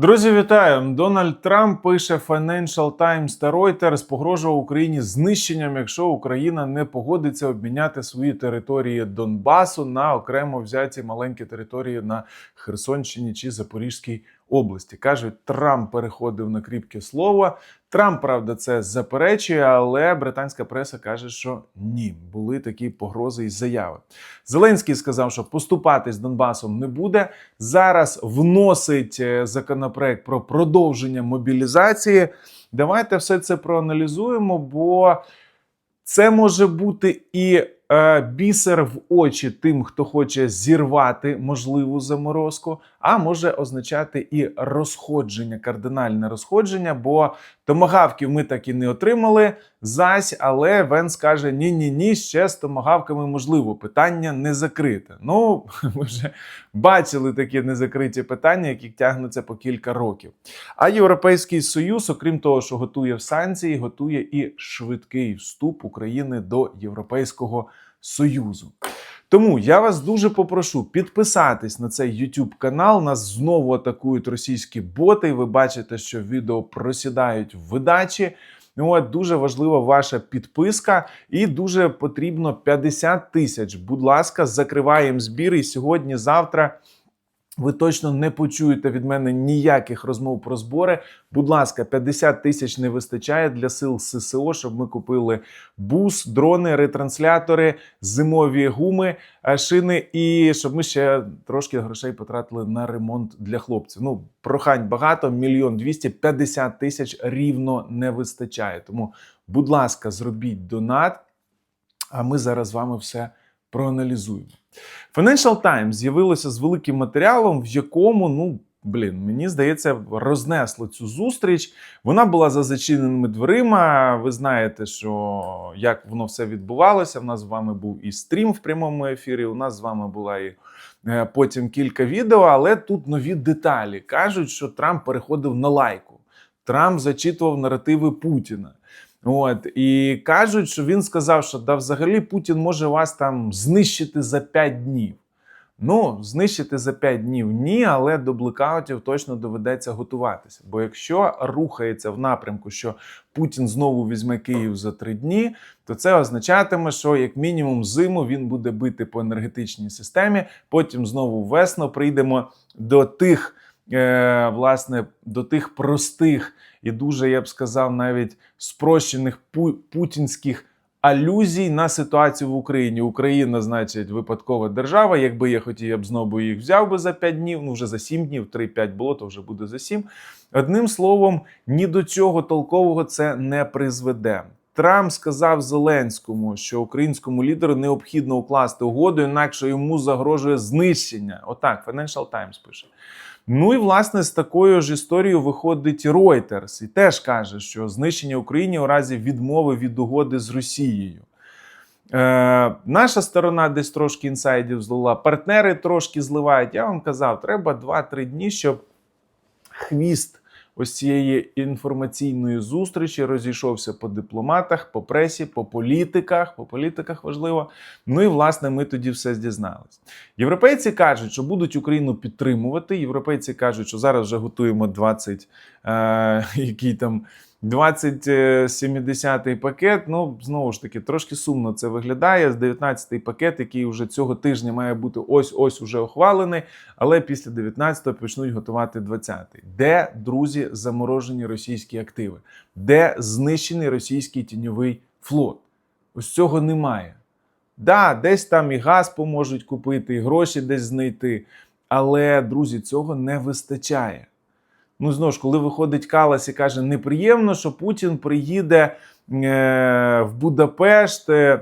Друзі, вітаю! Дональд Трамп пише Financial Times та Reuters погрожував Україні знищенням, якщо Україна не погодиться обміняти свої території Донбасу на окремо взяті маленькі території на Херсонщині чи Запорізькій області. кажуть, Трамп переходив на кріпке слово. Трамп, правда, це заперечує, але британська преса каже, що ні, були такі погрози і заяви. Зеленський сказав, що поступати з Донбасом не буде. Зараз вносить е, законопроект про продовження мобілізації. Давайте все це проаналізуємо, бо це може бути і бісер в очі тим, хто хоче зірвати можливу заморозку, а може означати і розходження, кардинальне розходження, бо томагавків ми так і не отримали. Зась, але Венс каже: ні, ні, ні, ще з томагавками можливо. Питання не закрите. Ну, ми вже бачили такі незакриті питання, які тягнуться по кілька років. А Європейський Союз, окрім того, що готує в санкції, готує і швидкий вступ України до Європейського Союзу. Тому я вас дуже попрошу підписатись на цей YouTube канал. Нас знову атакують російські боти. Ви бачите, що відео просідають в видачі. Ну, от дуже важлива ваша підписка, і дуже потрібно 50 тисяч. Будь ласка, закриваємо збір. І сьогодні, завтра ви точно не почуєте від мене ніяких розмов про збори. Будь ласка, 50 тисяч не вистачає для сил ССО, щоб ми купили бус, дрони, ретранслятори, зимові гуми, е, шини, і щоб ми ще трошки грошей потратили на ремонт для хлопців. Ну, прохань багато, мільйон двісті, 50 тисяч рівно не вистачає. Тому, будь ласка, зробіть донат. А ми зараз з вами все проаналізуємо. Financial Times з'явилося з великим матеріалом, в якому, ну, блін, мені здається, рознесло цю зустріч. Вона була за зачиненими дверима. Ви знаєте, що як воно все відбувалося. У нас з вами був і стрім в прямому ефірі. У нас з вами була і е, потім кілька відео, але тут нові деталі. Кажуть, що Трамп переходив на лайку. Трамп зачитував наративи Путіна. От і кажуть, що він сказав, що да, взагалі Путін може вас там знищити за 5 днів. Ну, знищити за 5 днів ні, але до блекаутів точно доведеться готуватися. Бо якщо рухається в напрямку, що Путін знову візьме Київ за 3 дні, то це означатиме, що як мінімум зиму він буде бити по енергетичній системі. Потім знову весно прийдемо до тих, е, власне, до тих простих і дуже, я б сказав, навіть спрощених пу путінських алюзій на ситуацію в Україні. Україна, значить, випадкова держава. Якби я хотів, я б знову їх взяв би за 5 днів, ну вже за 7 днів, 3-5 було, то вже буде за 7. Одним словом, ні до чого толкового це не призведе. Трамп сказав Зеленському, що українському лідеру необхідно укласти угоду, інакше йому загрожує знищення. Отак, Financial Times пише. Ну і власне з такою ж історією виходить Reuters і теж каже, що знищення України у разі відмови від угоди з Росією. Е, Наша сторона десь трошки інсайдів злила, партнери трошки зливають. Я вам казав, треба 2-3 дні, щоб хвіст ось цієї інформаційної зустрічі розійшовся по дипломатах, по пресі, по політиках. По політиках важливо. Ну і власне ми тоді все здізналися. Європейці кажуть, що будуть Україну підтримувати. Європейці кажуть, що зараз вже готуємо 20 е, який там. 20-70-й пакет. Ну, знову ж таки, трошки сумно це виглядає. З 19-й пакет, який вже цього тижня має бути ось-ось уже ухвалений, але після 19-го почнуть готувати 20-й. Де, друзі, заморожені російські активи? Де знищений російський тіньовий флот? Ось цього немає. Да, десь там і газ поможуть купити, і гроші десь знайти. Але, друзі, цього не вистачає. Ну, знову ж, коли виходить Калас і каже, неприємно, що Путін приїде е, в Будапешт. Е,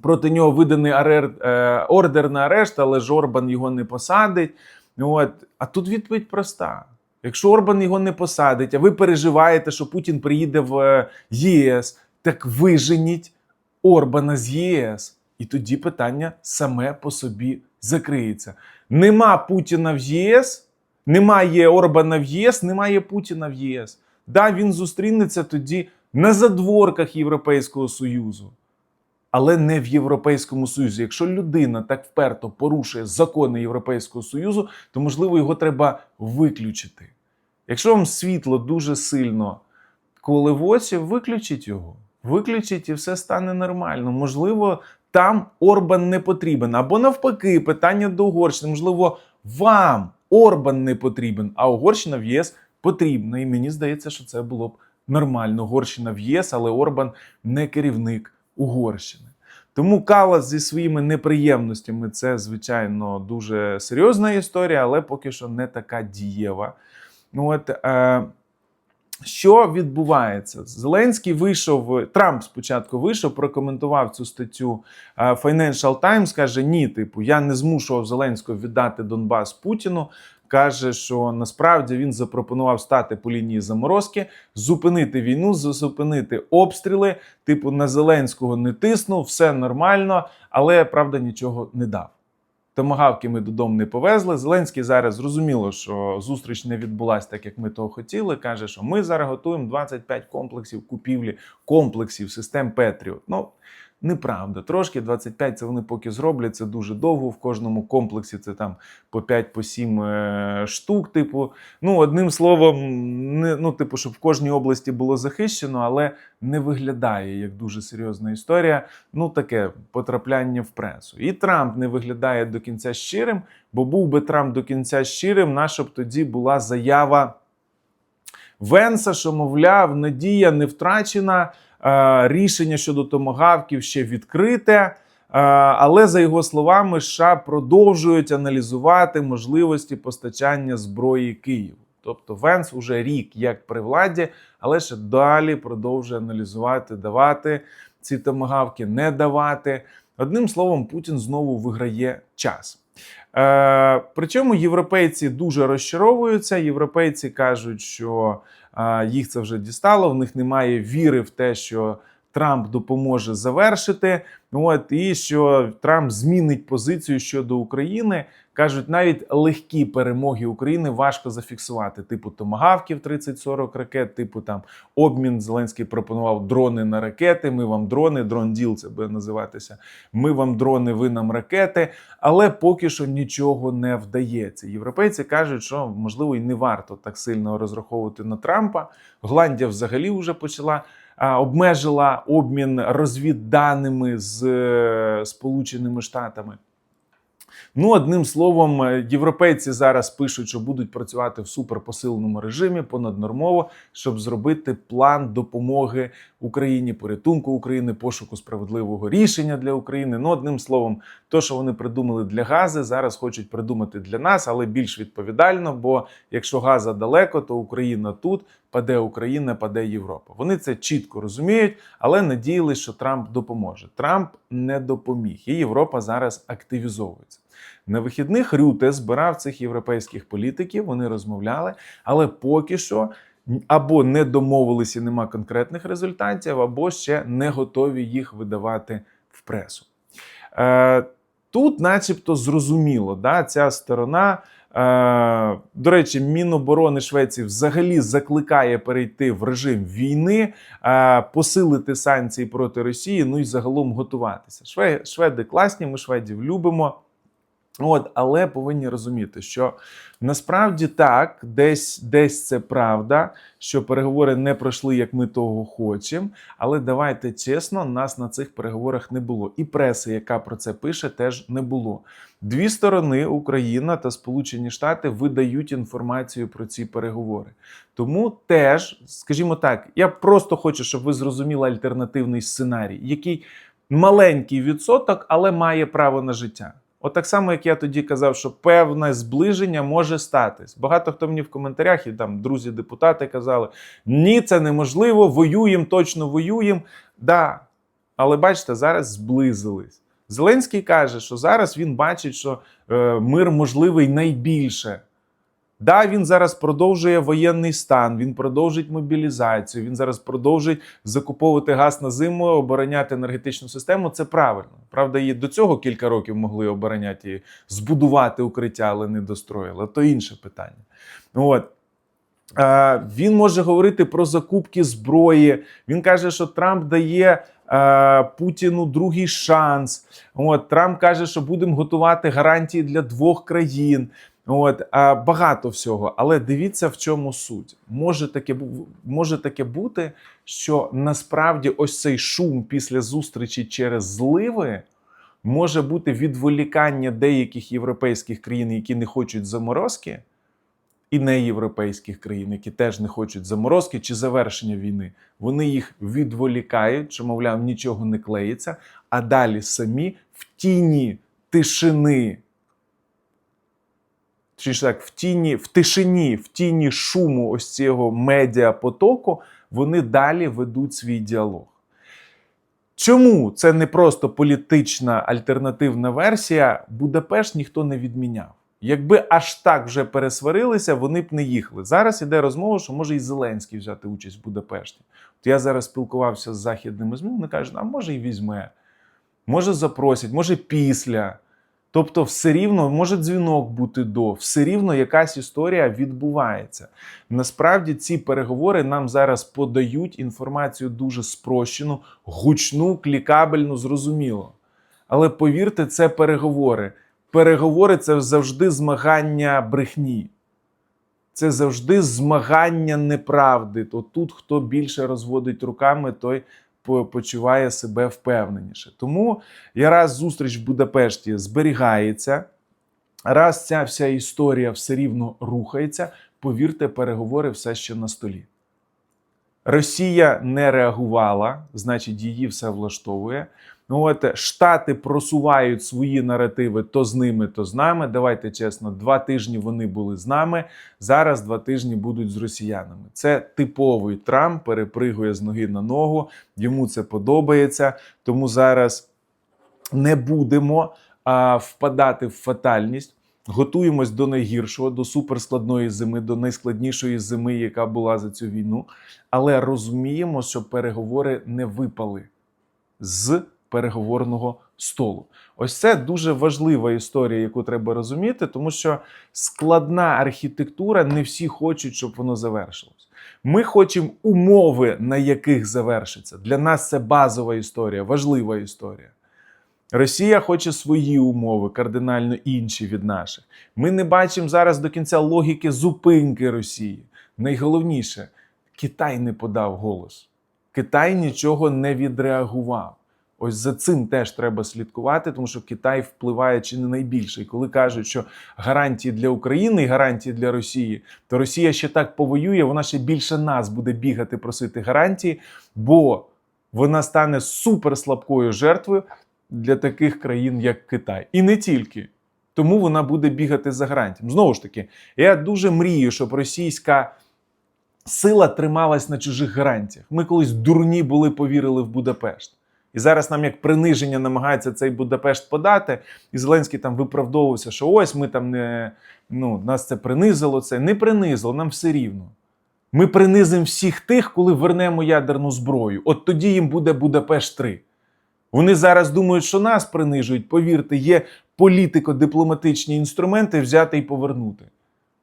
проти нього виданий арер, е, ордер на арешт, але ж Орбан його не посадить. От. А тут відповідь проста: якщо Орбан його не посадить, а ви переживаєте, що Путін приїде в е, ЄС, так виженіть Орбана з ЄС. І тоді питання саме по собі закриється. Нема Путіна в ЄС. Немає Орбана в ЄС, немає Путіна в ЄС. Да, він зустрінеться тоді на задворках Європейського Союзу, але не в Європейському Союзі. Якщо людина так вперто порушує закони Європейського Союзу, то можливо його треба виключити. Якщо вам світло дуже сильно в очі, виключіть його. Виключіть і все стане нормально. Можливо, там Орбан не потрібен. Або навпаки, питання до Угорщини. Можливо, вам Орбан не потрібен, а Угорщина в ЄС потрібна. І мені здається, що це було б нормально. Угорщина в ЄС, але Орбан не керівник Угорщини. Тому Калас зі своїми неприємностями це, звичайно, дуже серйозна історія, але поки що не така дієва. Ну от, е, що відбувається? Зеленський вийшов, Трамп спочатку вийшов, прокоментував цю статтю е, Financial Times, каже: ні, типу, я не змушував Зеленського віддати Донбас Путіну. Каже, що насправді він запропонував стати по лінії заморозки, зупинити війну, зупинити обстріли. Типу, на Зеленського не тиснув, все нормально, але правда нічого не дав. Томагавки ми додому не повезли. Зеленський зараз зрозуміло, що зустріч не відбулася так, як ми того хотіли. Каже, що ми зараз готуємо 25 комплексів купівлі комплексів систем Петріот. Ну неправда. Трошки 25 це вони поки зроблять. Це дуже довго. В кожному комплексі це там по 5 по 7 е, штук. Типу, ну одним словом, не ну, типу, щоб в кожній області було захищено, але не виглядає як дуже серйозна історія. Ну таке потрапляння в пресу. І Трамп не виглядає до кінця щирим, бо був би Трамп до кінця щирим, наша б тоді була заява Венса, що, мовляв, надія не втрачена, рішення щодо томагавків ще відкрите. Е, Але за його словами, США продовжують аналізувати можливості постачання зброї Києву. Тобто Венс уже рік як при владі, але ще далі продовжує аналізувати, давати ці томагавки, не давати. Одним словом, Путін знову виграє час. Е, причому європейці дуже розчаровуються. Європейці кажуть, що е, їх це вже дістало, в них немає віри в те, що Трамп допоможе завершити. От і що Трамп змінить позицію щодо України. Кажуть, навіть легкі перемоги України важко зафіксувати. Типу томагавків 30-40 ракет, типу там обмін Зеленський пропонував дрони на ракети. Ми вам дрони, дрон діл це буде називатися. Ми вам дрони, ви нам ракети. Але поки що нічого не вдається. Європейці кажуть, що можливо і не варто так сильно розраховувати на Трампа. Голландія взагалі вже почала. Обмежила обмін розвідданими з е, Сполученими Штатами. Ну, одним словом, е, європейці зараз пишуть, що будуть працювати в суперпосиленому режимі понаднормово, щоб зробити план допомоги Україні, порятунку України, пошуку справедливого рішення для України. Ну, одним словом, то, що вони придумали для гази, зараз хочуть придумати для нас, але більш відповідально. Бо якщо газа далеко, то Україна тут. Паде Україна, паде Європа. Вони це чітко розуміють, але надіялись, що Трамп допоможе. Трамп не допоміг, і Європа зараз активізовується. На вихідних Рюте збирав цих європейських політиків, вони розмовляли, але поки що або не домовилися, нема конкретних результатів, або ще не готові їх видавати в пресу. Е, Тут, начебто, зрозуміло, да, ця сторона. Е, До речі, Міноборони Швеції взагалі закликає перейти в режим війни, е, посилити санкції проти Росії, ну і загалом готуватися. Шве- Шведи класні, ми шведів любимо. От, але повинні розуміти, що насправді так, десь, десь це правда, що переговори не пройшли, як ми того хочемо. Але давайте чесно, нас на цих переговорах не було. І преси, яка про це пише, теж не було. Дві сторони, Україна та Сполучені Штати, видають інформацію про ці переговори. Тому теж, скажімо так, я просто хочу, щоб ви зрозуміли альтернативний сценарій, який маленький відсоток, але має право на життя. От так само, як я тоді казав, що певне зближення може статись. Багато хто мені в коментарях і там друзі-депутати казали: ні, це неможливо, воюємо, точно воюємо. Да, але бачите, зараз зблизились. Зеленський каже, що зараз він бачить, що е, мир можливий найбільше. Да, він зараз продовжує воєнний стан, він продовжить мобілізацію, він зараз продовжить закуповувати газ на зиму, обороняти енергетичну систему. Це правильно. Правда, і до цього кілька років могли обороняти і збудувати укриття, але не достроїли. То інше питання. От. Він може говорити про закупки зброї. Він каже, що Трамп дає Путіну другий шанс. От Трамп каже, що будемо готувати гарантії для двох країн. От, багато всього. Але дивіться, в чому суть. Може таке, може таке бути, що насправді ось цей шум після зустрічі через зливи може бути відволікання деяких європейських країн, які не хочуть заморозки, і неєвропейських країн, які теж не хочуть заморозки чи завершення війни. Вони їх відволікають, що, мовляв, нічого не клеїться, а далі самі в тіні тишини. Ж так, в тіні, в тишині, в тіні шуму ось цього медіапотоку, вони далі ведуть свій діалог. Чому це не просто політична альтернативна версія? Будапешт ніхто не відміняв. Якби аж так вже пересварилися, вони б не їхали. Зараз іде розмова, що може і Зеленський взяти участь в Будапешті. От я зараз спілкувався з західними ЗМІ, вони кажуть, а може і візьме, може запросять, може після. Тобто, все рівно може дзвінок бути до, все рівно якась історія відбувається. Насправді ці переговори нам зараз подають інформацію дуже спрощену, гучну, клікабельну, зрозуміло. Але повірте, це переговори. Переговори це завжди змагання брехні. Це завжди змагання неправди. То тут хто більше розводить руками, той почуває себе впевненіше. Тому раз зустріч в Будапешті зберігається, раз ця вся історія все рівно рухається, повірте, переговори все ще на столі. Росія не реагувала, значить, її все влаштовує. Ну, от Штати просувають свої наративи то з ними, то з нами. Давайте чесно, два тижні вони були з нами. Зараз два тижні будуть з росіянами. Це типовий Трамп, перепригує з ноги на ногу. Йому це подобається. Тому зараз не будемо а, впадати в фатальність. Готуємось до найгіршого, до суперскладної зими, до найскладнішої зими, яка була за цю війну. Але розуміємо, що переговори не випали з переговорного столу. Ось це дуже важлива історія, яку треба розуміти, тому що складна архітектура не всі хочуть, щоб воно завершилось. Ми хочемо умови, на яких завершиться. Для нас це базова історія, важлива історія. Росія хоче свої умови, кардинально інші від наших. Ми не бачимо зараз до кінця логіки зупинки Росії. Найголовніше, Китай не подав голос. Китай нічого не відреагував. Ось за цим теж треба слідкувати, тому що Китай впливає чи не найбільше. І коли кажуть, що гарантії для України і гарантії для Росії, то Росія ще так повоює, вона ще більше нас буде бігати просити гарантії, бо вона стане суперслабкою жертвою для таких країн, як Китай. І не тільки. Тому вона буде бігати за гарантіями. Знову ж таки, я дуже мрію, щоб російська сила трималась на чужих гарантіях. Ми колись дурні були, повірили в Будапешт. І зараз нам як приниження намагається цей Будапешт подати, і Зеленський там виправдовувався, що ось ми там не ну, нас це принизило. Це не принизило, нам все рівно. Ми принизимо всіх тих, коли вернемо ядерну зброю. От тоді їм буде Будапешт 3. Вони зараз думають, що нас принижують. Повірте, є політико-дипломатичні інструменти взяти і повернути.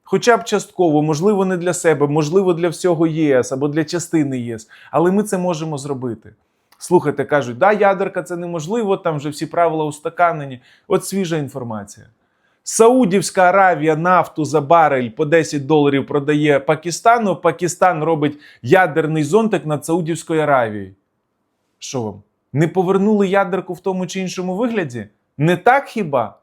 Хоча б частково, можливо, не для себе, можливо, для всього ЄС або для частини ЄС, але ми це можемо зробити. Слухайте, кажуть, да, ядерка це неможливо, там вже всі правила устаканені. От свіжа інформація. Саудівська Аравія нафту за барель по 10 доларів продає Пакистану. Пакистан робить ядерний зонтик над Саудівською Аравією. Що вам? Не повернули ядерку в тому чи іншому вигляді? Не так хіба?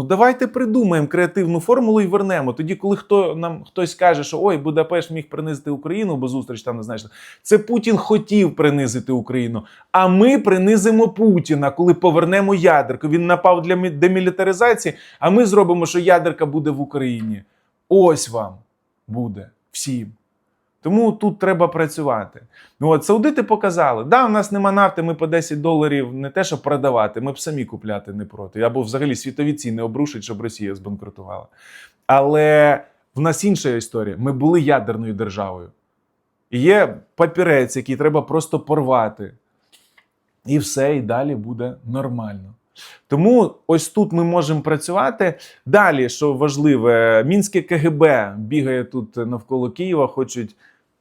Ну давайте придумаємо креативну формулу і вернемо. Тоді, коли хто нам хтось каже, що ой, Будапешт міг принизити Україну, бо зустріч там не знаєш. Це Путін хотів принизити Україну. А ми принизимо Путіна, коли повернемо ядерку. Він напав для демілітаризації, а ми зробимо, що ядерка буде в Україні. Ось вам буде всім. Тому тут треба працювати. Ну от саудити показали, да, у нас нема нафти, ми по 10 доларів не те, щоб продавати, ми б самі купляти не проти. Або взагалі світові ціни обрушить, щоб Росія збанкрутувала. Але в нас інша історія. Ми були ядерною державою. І є папірець, який треба просто порвати. І все, і далі буде нормально. Тому ось тут ми можемо працювати. Далі, що важливе, мінське КГБ бігає тут навколо Києва, хочуть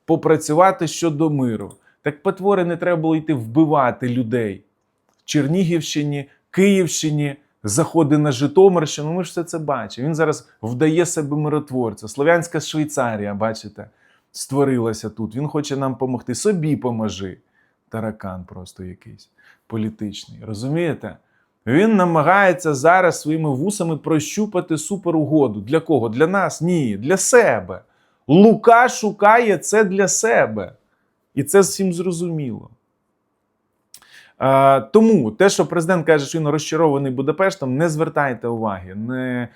попрацювати щодо миру. Так потвори не треба було йти вбивати людей. В Чернігівщині, Київщині заходи на Житомирщину. Ми ж все це бачимо. Він зараз вдає себе миротворця. Слов'янська Швейцарія, бачите, створилася тут. Він хоче нам допомогти. Собі поможи. Таракан просто якийсь політичний. Розумієте? Він намагається зараз своїми вусами прощупати суперугоду. Для кого? Для нас? Ні, для себе. Лука шукає це для себе. І це всім зрозуміло. Е, тому те, що президент каже, що він розчарований Будапештом, не звертайте уваги. Не...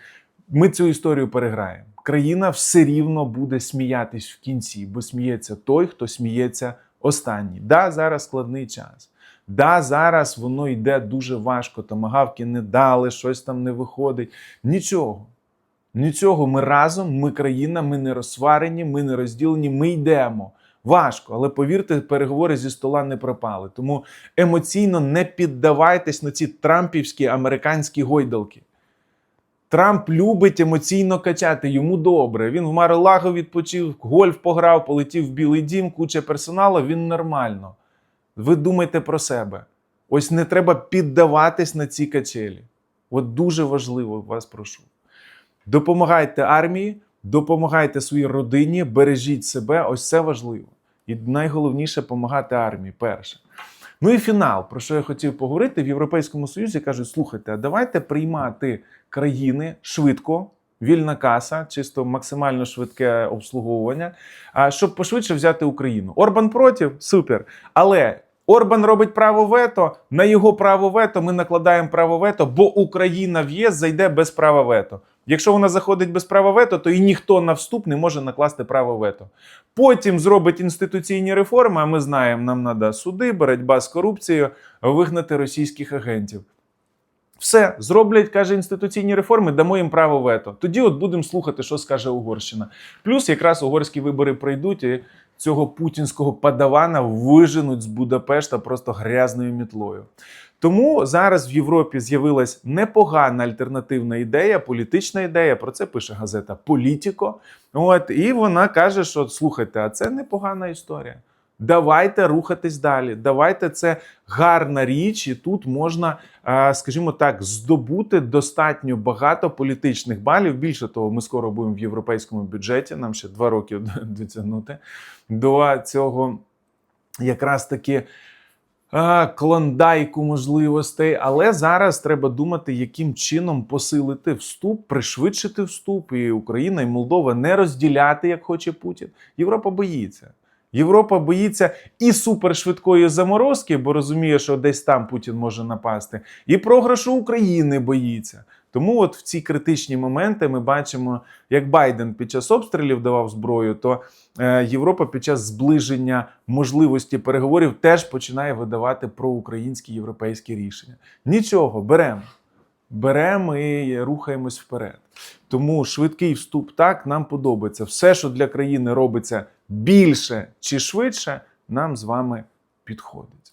Ми цю історію переграємо. Країна все рівно буде сміятись в кінці, бо сміється той, хто сміється останній. Да, зараз складний час. Да, зараз воно йде дуже важко. Томагавки не дали, щось там не виходить. Нічого. Нічого. Ми разом, ми країна, ми не розсварені, ми не розділені, ми йдемо. Важко, але повірте, переговори зі стола не пропали. Тому емоційно не піддавайтесь на ці трампівські американські гойдалки. Трамп любить емоційно качати, йому добре. Він в Марилаго відпочив, гольф пограв, полетів в Білий Дім, куча персоналу, він нормально. Ви думайте про себе. Ось не треба піддаватись на ці качелі. От дуже важливо вас прошу. Допомагайте армії, допомагайте своїй родині, бережіть себе. Ось це важливо. І найголовніше допомагати армії. Перше. Ну і фінал, про що я хотів поговорити в Європейському Союзі. кажуть: слухайте, а давайте приймати країни швидко, вільна каса, чисто максимально швидке обслуговування, щоб пошвидше взяти Україну. Орбан проти? Супер. Але Орбан робить право вето. На його право вето ми накладаємо право вето, бо Україна в ЄС зайде без права вето. Якщо вона заходить без права вето, то і ніхто на вступ не може накласти право вето. Потім зробить інституційні реформи. А ми знаємо, нам треба суди, боротьба з корупцією, вигнати російських агентів. Все зроблять, каже, інституційні реформи, дамо їм право вето. Тоді от будемо слухати, що скаже Угорщина. Плюс якраз угорські вибори пройдуть і цього путінського падавана виженуть з Будапешта просто грязною мітлою. Тому зараз в Європі з'явилась непогана альтернативна ідея, політична ідея. Про це пише газета Політіко. От і вона каже, що слухайте, а це непогана історія. Давайте рухатись далі. Давайте це гарна річ, і тут можна, е, скажімо так, здобути достатньо багато політичних балів. Більше того, ми скоро будемо в європейському бюджеті. Нам ще два роки дотягнути до цього якраз таки. е, Клондайку можливостей, але зараз треба думати, яким чином посилити вступ, пришвидшити вступ, і Україна і Молдова не розділяти, як хоче Путін. Європа боїться. Європа боїться і супершвидкої заморозки, бо розуміє, що десь там Путін може напасти, і програшу України боїться. Тому, от в ці критичні моменти ми бачимо, як Байден під час обстрілів давав зброю, то е, Європа під час зближення можливості переговорів теж починає видавати проукраїнські європейські рішення. Нічого, беремо. Беремо і рухаємось вперед. Тому швидкий вступ так нам подобається. Все, що для країни робиться більше чи швидше, нам з вами підходить.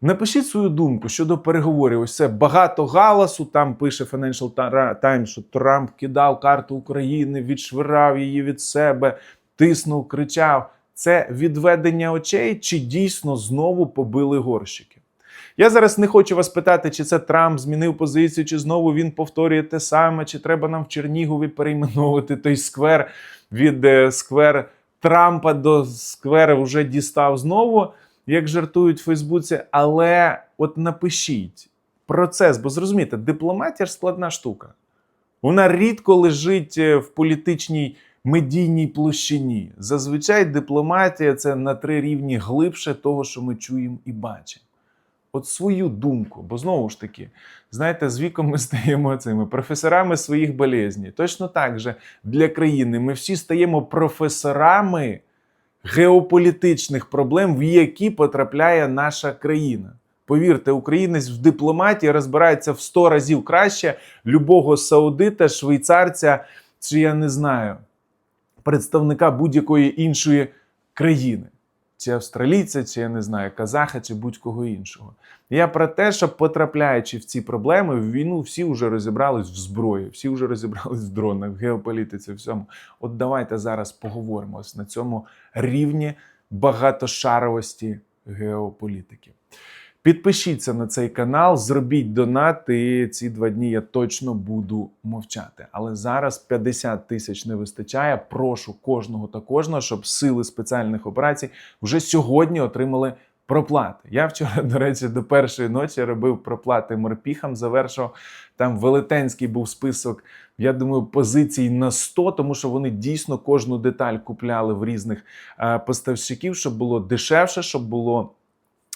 Напишіть свою думку щодо переговорів. Ось це багато галасу. Там пише Financial Times, що Трамп кидав карту України, відшвирав її від себе, тиснув, кричав. Це відведення очей, чи дійсно знову побили горщики? Я зараз не хочу вас питати, чи це Трамп змінив позицію, чи знову він повторює те саме, чи треба нам в Чернігові перейменовувати той сквер від е, сквер Трампа до сквера вже дістав знову, як жартують в Фейсбуці. Але от напишіть процес, бо зрозумієте, дипломатія ж складна штука. Вона рідко лежить е, в політичній медійній площині. Зазвичай дипломатія це на три рівні глибше того, що ми чуємо і бачимо. От свою думку, бо знову ж таки, знаєте, з віком ми стаємо цими професорами своїх болезней. Точно так же для країни ми всі стаємо професорами геополітичних проблем, в які потрапляє наша країна. Повірте, українець в дипломатії розбирається в 100 разів краще любого саудита, швейцарця, чи я не знаю, представника будь-якої іншої країни. Чи австралійця, чи я не знаю, казаха, чи будь-кого іншого. Я про те, що потрапляючи в ці проблеми, в війну всі вже розібрались в зброї, всі вже розібрались в дронах, в геополітиці, всьому. От давайте зараз поговоримо на цьому рівні багатошаровості геополітики. Підпишіться на цей канал, зробіть донат, і ці два дні я точно буду мовчати. Але зараз 50 тисяч не вистачає. Прошу кожного та кожного, щоб сили спеціальних операцій вже сьогодні отримали проплати. Я вчора, до речі, до першої ночі робив проплати морпіхам, завершив. Там велетенський був список, я думаю, позицій на 100, тому що вони дійсно кожну деталь купляли в різних е, поставщиків, щоб було дешевше, щоб було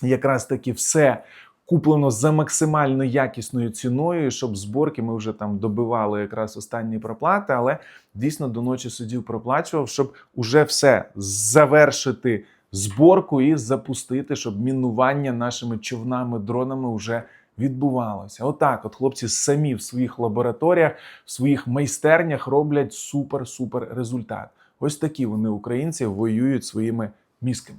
якраз таки все куплено за максимально якісною ціною, щоб зборки ми вже там добивали якраз останні проплати, але дійсно до ночі судів проплачував, щоб уже все завершити зборку і запустити, щоб мінування нашими човнами, дронами вже відбувалося. Отак, от хлопці самі в своїх лабораторіях, в своїх майстернях роблять супер-супер результат. Ось такі вони, українці, воюють своїми мізками.